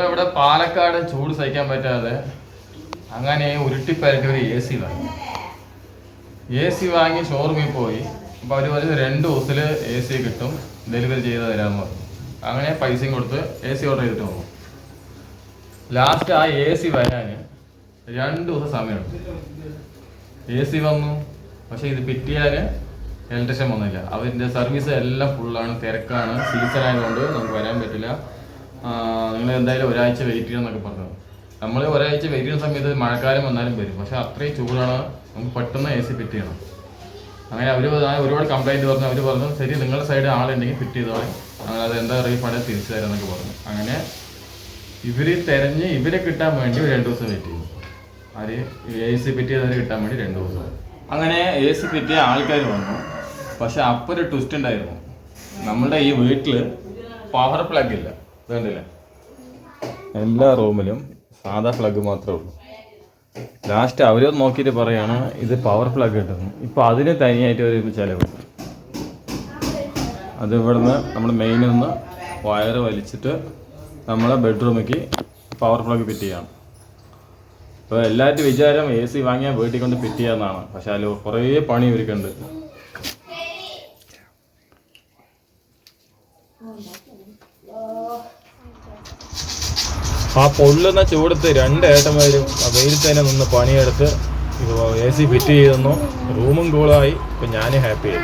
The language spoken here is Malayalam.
നമ്മളിവിടെ പാലക്കാട് ചൂട് സഹിക്കാൻ പറ്റാതെ അങ്ങനെ ഉരുട്ടിപ്പരട്ടി ഒരു എ സി വാങ്ങി. എ സി വാങ്ങി ഷോറൂമിൽ പോയി. അപ്പോൾ അവർ പറഞ്ഞു രണ്ട് ദിവസത്തിൽ എ സി കിട്ടും. ഡെലിവറി ചെയ്ത് തരാമെന്ന് പറഞ്ഞു. അങ്ങനെ പൈസയും കൊടുത്ത് എ സി ഓർഡർ ചെയ്തിട്ട് പോകും ലാസ്റ്റ് ആ എ സി വരാൻ രണ്ട് ദിവസം സമയമുണ്ട് എ സി വന്നു. പക്ഷെ ഇത് പിറ്റിയാൽ ഇലക്ട്രിഷ്യൻ വന്നില്ല. അവരുടെ സർവീസ് എല്ലാം ഫുള്ളാണ് തിരക്കാണ്. സീസൺ ആയതുകൊണ്ട് നമുക്ക് വരാൻ പറ്റില്ല. നിങ്ങൾ എന്തായാലും ഒരാഴ്ച വെയിറ്റ് ചെയ്യണം എന്നൊക്കെ പറഞ്ഞു. നമ്മൾ ഒരാഴ്ച വെയിറ്റ് ചെയ്യുന്ന സമയത്ത് മഴക്കാലം വന്നാലും വരും. പക്ഷെ അത്രയും ചൂടാണ്. നമുക്ക് പെട്ടെന്ന് എ സി ഫിറ്റ് ചെയ്യണം. അങ്ങനെ അവർ ഒരുപാട് കംപ്ലൈന്റ് പറഞ്ഞു. അവർ പറഞ്ഞു ശരി നിങ്ങളുടെ സൈഡ് ആളുണ്ടെങ്കിൽ ഫിറ്റ് ചെയ്തോളെ. അങ്ങനെ അത് എന്താ റീഫണ്ട് തിരിച്ചു തരാമെന്നൊക്കെ പറഞ്ഞു. അങ്ങനെ ഇവർ തിരഞ്ഞ് ഇവരെ കിട്ടാൻ വേണ്ടി രണ്ട് ദിവസം വെയിറ്റ് ചെയ്തു. ആര് എ സി ഫിറ്റ് ചെയ്തവരെ കിട്ടാൻ വേണ്ടി രണ്ട് ദിവസം. അങ്ങനെ എ സി ഫിറ്റ് ചെയ്ത ആൾക്കാർ വന്നു. പക്ഷെ അപ്പോൾ ഒരു ട്വിസ്റ്റ് ഉണ്ടായിരുന്നു. നമ്മുടെ ഈ വീട്ടിൽ പവർ പ്ലഗ് ഇല്ല. ഇത് കണ്ടില്ലേ എല്ലാ റൂമിലും സാധാ പ്ലഗ് മാത്രമേ ഉള്ളൂ. ലാസ്റ്റ് അവരോട് നോക്കിയിട്ട് പറയാണ് ഇത് പവർ പ്ലഗ് കിട്ടുന്നു. ഇപ്പോൾ അതിന് തനിയായിട്ട് ഒരു ചിലവ്. അത് ഇവിടുന്ന് നമ്മൾ മെയിനിൽ നിന്ന് വയർ വലിച്ചിട്ട് നമ്മളെ ബെഡ്റൂമിലേക്ക് പവർ പ്ലഗ് ഫിറ്റ് ചെയ്യാം. അപ്പോൾ എല്ലാവരും വിചാരം എ സി വാങ്ങിയാൽ വീട്ടിൽ കൊണ്ട് ഫിറ്റ് ചെയ്യാമെന്നാണ് പക്ഷേ അതിൽ കുറേ പണി ഇവർക്കുണ്ട്. ആ പൊള്ളുന്ന ചൂടത്ത് രണ്ട് ഏട്ടന്മാരും വെയിലത്ത് തന്നെ നിന്ന് പണിയെടുത്ത് എ സി ഫിറ്റ് ചെയ്തെന്നു. റൂമും കൂളായി. ഇപ്പം ഞാൻ ഹാപ്പി ആയി.